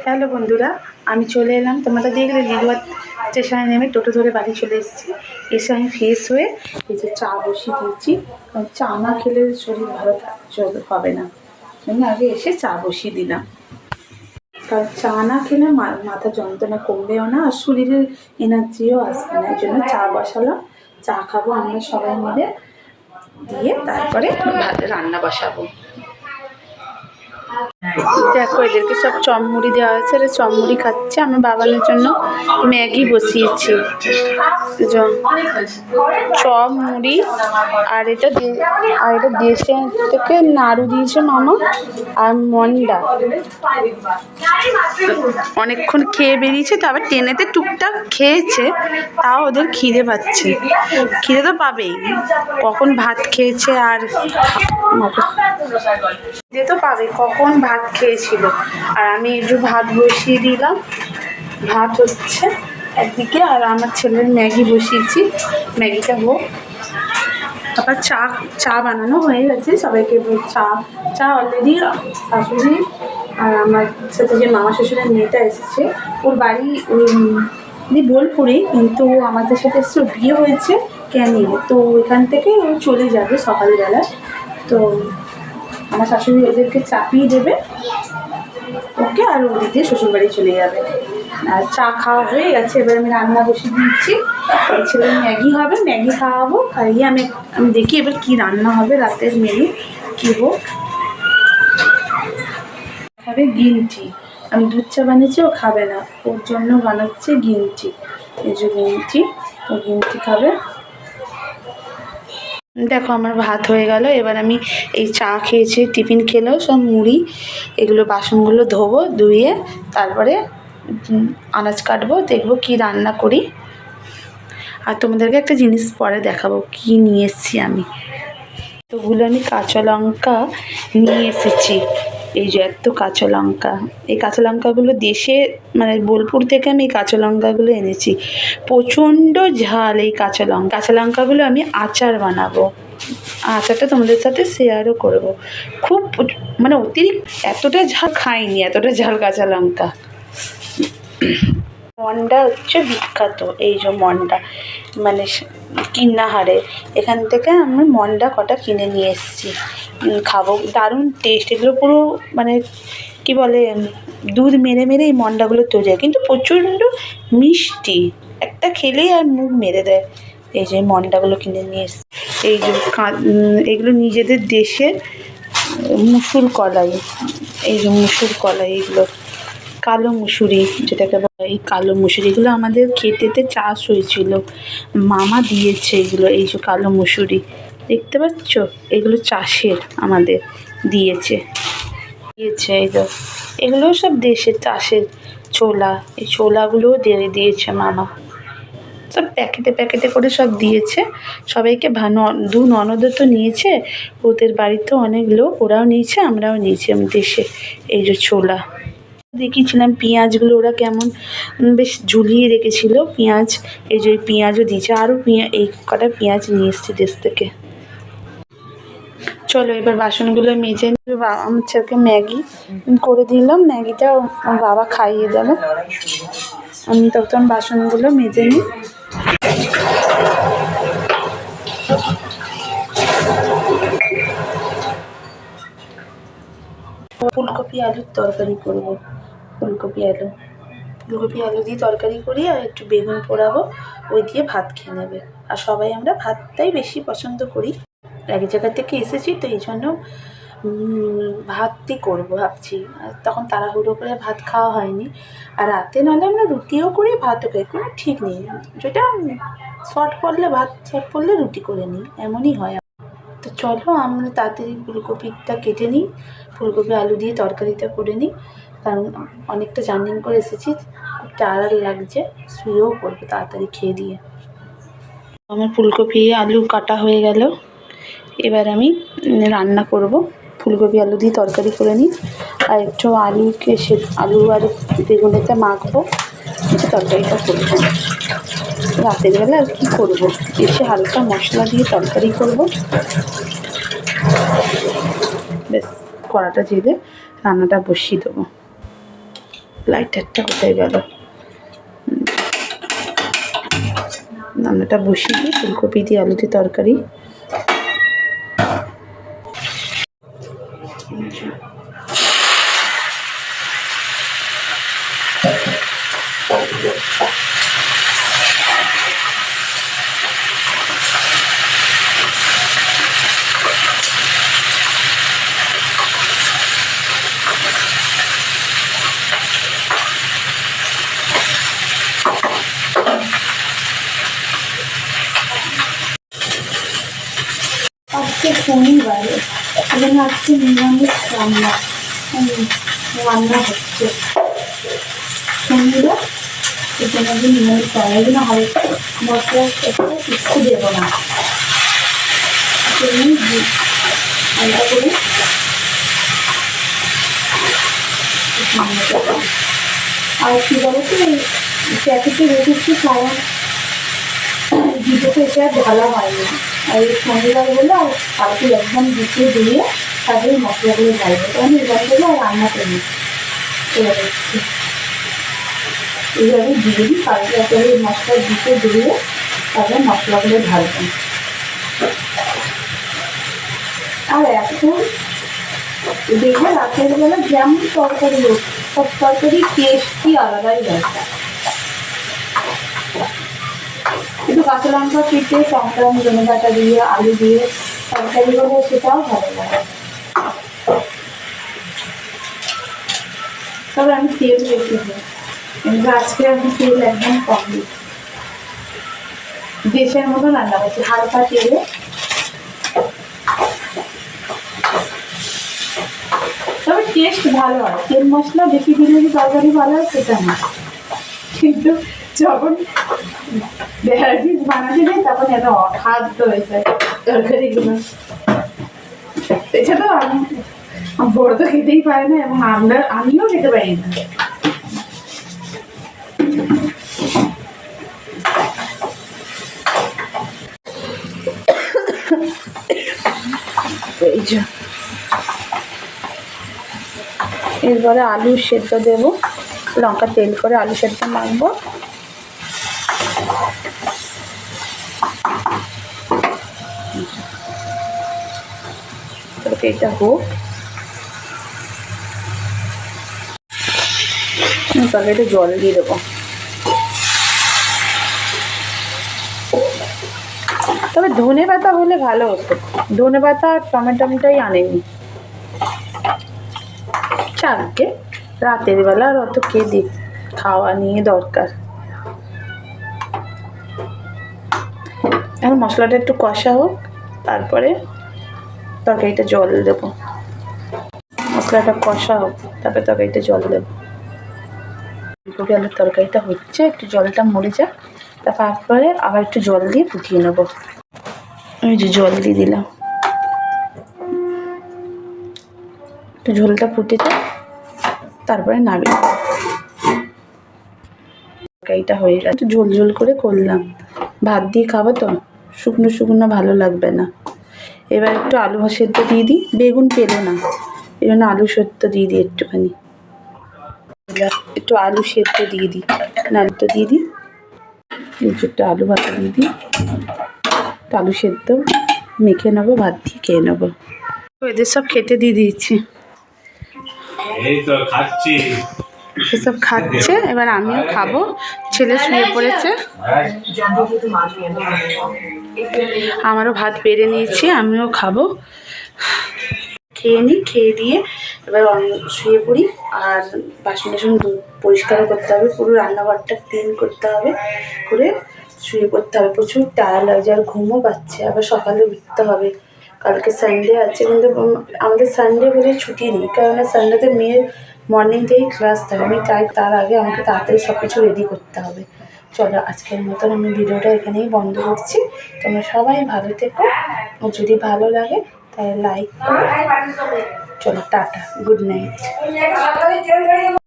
Hello বন্ধুরা, আমি চলে এলাম। তোমরা দেখলে, লিলুয়া স্টেশনে নেমে টোটো ধরে বাড়ি চলে এসেছি। এসে আমি ফ্রেশ হয়ে এই যে চা বসিয়ে দিয়েছি। চা না খেলে শরীর ভালো হবে না। আমি আগে এসে চা বসিয়ে দিলাম। কারণ চা না খেলে মাথা যন্ত্রণা কমবেও না আর শরীরের এনার্জিও আসবে না। এই জন্য চা বসালাম। চা খাব আমরা সবাই মিলে। দিয়ে তারপরে রান্না বসাবো। দেখো, এদেরকে সব চমমুড়ি দেওয়া হয়েছে। এরা চমমুড়ি খাচ্ছে। আমার বাবানের জন্য ম্যাগি বসিয়েছি। চপ মুড়ি আর এটা আর এটা দেশে থেকে নাড়ু দিয়েছে মামা, আর মন্ডা। অনেকক্ষণ খেয়ে বেরিয়েছে, তো আবার ট্রেনেতে টুকটাক খেয়েছে, তাও ওদের খিদে পাচ্ছে। খিদে তো পাবেই। কখন ভাত খেয়েছে আর খিদে তো পাবে কখন ভাত খেয়েছিল। আর আমি একটু ভাত বসিয়ে দিলাম। ভাত হচ্ছে একদিকে আর আমার ছেলের ম্যাগি বসিয়েছি। ম্যাগিটা হোক। তারপর চা চা বানানো হয়ে গেছে। সবাইকে চা চা অলরেডি শাশুড়ি আর আমার সাথে যে মামা শ্বশুরের মেয়েটা এসেছে। ওর বাড়ি ওই বোলপুরে, কিন্তু ও আমাদের সাথে এসছে। বিয়ে হয়েছে ক্যানিং। তো এখান থেকে ও চলে যাবে সকালবেলা। তো আমার শাশুড়ি ওদেরকে চাপিয়ে দেবে। ওকে আর ওদের দিয়ে শ্বশুরবাড়ি চলে যাবে। আর চা খাওয়া হয়ে গেছে, এবার আমি রান্না বসিয়ে দিচ্ছি। ছেলে ম্যাগি হবে, ম্যাগি খাওয়াবো, খাইয়ে আমি আমি দেখি এবার কি রান্না হবে, রাতের মেনু কী হোক। খাবে গ্রিন টি আমি দুধ চা বানিয়েছি, ও খাবে না। ওর জন্য বানাচ্ছে গ্রিন টি এই যে গ্রিন টি ও গ্রিন টি খাবে। দেখো আমার ভাত হয়ে গেল, এবার আমি এই চা খেয়েছি, টিফিন খেলেও সব মুড়ি, এগুলো বাসনগুলো ধোবো, ধুয়ে তারপরে আনাজ কাটবো, দেখব কি রান্না করি। আর তোমাদেরকে একটা জিনিস পরে দেখাবো, কি নিয়ে এসেছি আমি। তোগুলো আমি কাঁচা লঙ্কা নিয়ে এসেছি। এই যে এত কাঁচা লঙ্কা, এই কাঁচা লঙ্কাগুলো দেশে মানে বোলপুর থেকে আমি এই কাঁচা লঙ্কাগুলো এনেছি। প্রচণ্ড ঝাল এই কাঁচা লঙ্কা। কাঁচা লঙ্কাগুলো আমি আচার বানাবো। আচারটা তোমাদের সাথে শেয়ারও করব। খুব মানে অতিরিক্ত এতটা ঝাল খাইনি, এতটা ঝাল কাঁচা লঙ্কা। মন্ডা হচ্ছে বিখ্যাত, এই যে মন্ডা মানে কিন্নাহারে, এখান থেকে আমি মন্ডা কটা কিনে নিয়ে এসেছি। খাব। দারুণ টেস্ট এগুলো পুরো মানে কি বলে দুধ মেরে মেরে এই মন্ডাগুলো তৈরি হয়। কিন্তু প্রচণ্ড মিষ্টি। একটা খেলেই আর মুখ মেরে দেয় এই যে মন্ডাগুলো কিনে নিয়ে এসেছি। এই যে এগুলো নিজেদের দেশে মুসুর কলাই। এই যে মুসুর কলাই, এগুলো কালো মুসুরি, যেটাকে বলা এই কালো মুসুরি। এগুলো আমাদের ক্ষেতেতে চাষ হয়েছিল। মামা দিয়েছে এগুলো, এই যে কালো মুসুরি। দেখতে পাচ্ছ? এগুলো চাষের আমাদের দিয়েছে। দিয়েছে তো এগুলো সব দেশের চাষের ছোলা। এই ছোলাগুলোও দিয়ে দিয়েছে মামা। সব প্যাকেটে প্যাকেটে করে সব দিয়েছে। সবাইকে দু ননদও তো নিয়েছে। ওদের বাড়িতেও অনেক লোক, ওরাও নিয়েছে, আমরাও নিয়েছি দেশে। এই যে ছোলা। দেখিয়েছিলাম পেঁয়াজগুলো, ওরা কেমন বেশ ঝুলিয়ে রেখেছিল পেঁয়াজ। এই যে পেঁয়াজও দিয়েছে, আরও পেঁয়াজ এই কটা পেঁয়াজ নিয়ে এসছে দেশ থেকে। চলো এবার বাসনগুলো মেজে আমার ছেলেকে ম্যাগি করে দিলাম, ম্যাগিটা আমার বাবা খাইয়ে দেবে আমি তখন বাসনগুলো মেজে নিই ফুলকপি, আলুর তরকারি করব। ফুলকপি আলু। ফুলকপি আলু দিয়ে তরকারি করি আর একটু বেগুন পোড়াবো, ওই দিয়ে ভাত খেয়ে নেবে। আর সবাই আমরা ভাতটাই বেশি পছন্দ করি। এক জায়গা থেকে এসেছি, তো এই জন্য ভাতই করব ভাবছি। তখন তাড়াহুড়ো করে ভাত খাওয়া হয়নি। আর রাতে নাহলে আমরা রুটিও করি, ভাতও খাই, কোনো ঠিক নেই। যেটা, শর্ট পড়লে ভাত, শর্ট পড়লে রুটি করে নিই, এমনই হয়। তো চলো আমরা তাড়াতাড়ি ফুলকপিটা কেটে নিই, ফুলকপি আলু দিয়ে তরকারিটা করে নিই। কারণ অনেকটা জার্নি করে এসেছি, খুব টায়ার্ড লাগছে, শুয়েও পড়ব তাড়াতাড়ি খেয়ে দিয়ে। আমার ফুলকপি, আলু কাটা হয়ে গেল। এবার আমি রান্না করব। ফুলকপি, আলু দিয়ে তরকারি করে নিই। আর একটু আলুকে সে, আলু আর বেগুনেতে মাখবো। যে তরকারিটা করব। রাতের বেলা আর কী করব? এসে হালকা মশলা দিয়ে তরকারি করব। বেশ কড়াটা জেলে রান্নাটা বসিয়ে দেবো। লাইটারটা কোথায় গেল। রান্নাটা বসিয়ে দিই ফুলকপি দিয়ে আলু দিয়ে তরকারি আজকে শনিবার এখানে আজকে নিরামিষ রান্না। রান্না হচ্ছে। শনিবার এখানে আজকে নিরামিষ রান্না মশলা একটু কিচ্ছু দেবো না। এমনি দি- করে। আর কি এই প্যাকেটে রেখেছি সারা দুটোকে এটা ঢালা হয়নি। আর এই শনিবার বলে আর কালকে একদম দিতে দিয়ে তারপরে মশলাগুলো ঢালবো কারণ এবার করব আর রান্না করি এইভাবে দিয়ে দিই, কালকে একবারে মশলা দিতে দিয়ে তারপরে মশলাগুলো ঢালবো। আর এখন দেখবে রাতের বেলা যেমন তরকারি হোক, সব তরকারি টেস্টই আলাদাই হয় একটু কাঁচা লঙ্কা কেটে টমেটো ধনে পাতা দিয়ে আলু দিয়ে তরকারি করলে সেটাও ভালো লাগে। তবে আমি তেল বেশি দিই, কিন্তু আজকে আমি তেল একদম কম দিই। দেশের মতো রান্না করছি, হালকা তেলে। তবে টেস্ট ভালো হয়, তেল মশলা বেশি দিলে যে তরকারি ভালো হয় সেটা না। কিন্তু যখন ভ্যারাইটিস বানাতে যাই তখন এত অখাদ্য হয়ে যায় তরকারিগুলো। এছাড়াও আমি, বড় তো খেতেই পারে না, এবং আমরা, আমিও খেতে পারি না। এরপরে আলু সেদ্ধ দেবো। লঙ্কা তেল করে আলু সেদ্ধ মাখবো। তরকারিটা হোক। তরকারিটা জল দিয়ে দেবো। তবে ধনে পাতা হলে ভালো হতো। ধনে পাতা আর টমেটোটাই আনেনি। চারকে রাতের বেলা আর অত কে দিক খাওয়া নিয়ে দরকার। এখন মশলাটা একটু কষা হোক, তারপরে তরকারিটা জল দেবো। মশলাটা কষা হোক, তারপরে তরকারিটা জল দেবো। ফুলকপি আলুর তরকারিটা হচ্ছে, একটু জলটা মরে যাক, তারপরে আবার একটু জল দিয়ে ফুটিয়ে নেব। ওই যে জল দিয়ে দিলাম। একটু ঝোলটা ফুটে যাক, তারপরে নামিয়ে তরকারিটা হয়ে গেছে একটু ঝোল ঝোল করে করলাম। ভাত দিয়ে খাব তো, শুকনো শুকনো ভালো লাগবে না। এবার একটু আলু সেদ্ধ দিয়ে দিই। বেগুন পেল না, এই জন্য আলু সেদ্ধ দিয়ে দিই একটুখানি। এবার একটু আলু সেদ্ধ দিয়ে দিই নাড়িটা দিয়ে দিই। একটু আলু ভাত দিয়ে দিই। আলু সেদ্ধ মেখে নেব, ভাত দিয়ে খেয়ে নেব। এদের সব খেতে দিয়ে দিয়েছি। এই তো খাচ্ছি। এসব খাচ্ছে, এবার আমিও খাব। ছেলে শুয়ে পড়েছে। আমারও ভাত বেড়ে নিয়েছি, আমিও খাব। খেয়ে নিই খেয়ে দিয়ে এবার শুয়ে পড়ি, আর বাসন টাসন পরিষ্কারও করতে হবে, পুরো রান্নাঘরটা ক্লিন করতে হবে, করে শুয়ে পড়তে হবে। প্রচুর টায়ার লাগছে, আর ঘুমও পাচ্ছে, আবার সকালে উঠতে হবে। কালকে সানডে আছে, কিন্তু আমাদের সানডে বলে ছুটি নেই, কেননা সানডেতে মেয়ের মর্নিং থেকেই ক্লাস থাকে, আমি তাই তার আগে আমাকে তাড়াতাড়ি সব কিছু রেডি করতে হবে। চলো, আজকের মতন আমি ভিডিওটা এখানেই বন্ধ করছি। তোমরা সবাই ভালো থেকো যদি ভালো লাগে, তাহলে লাইক করো। চলো, টাটা গুড নাইট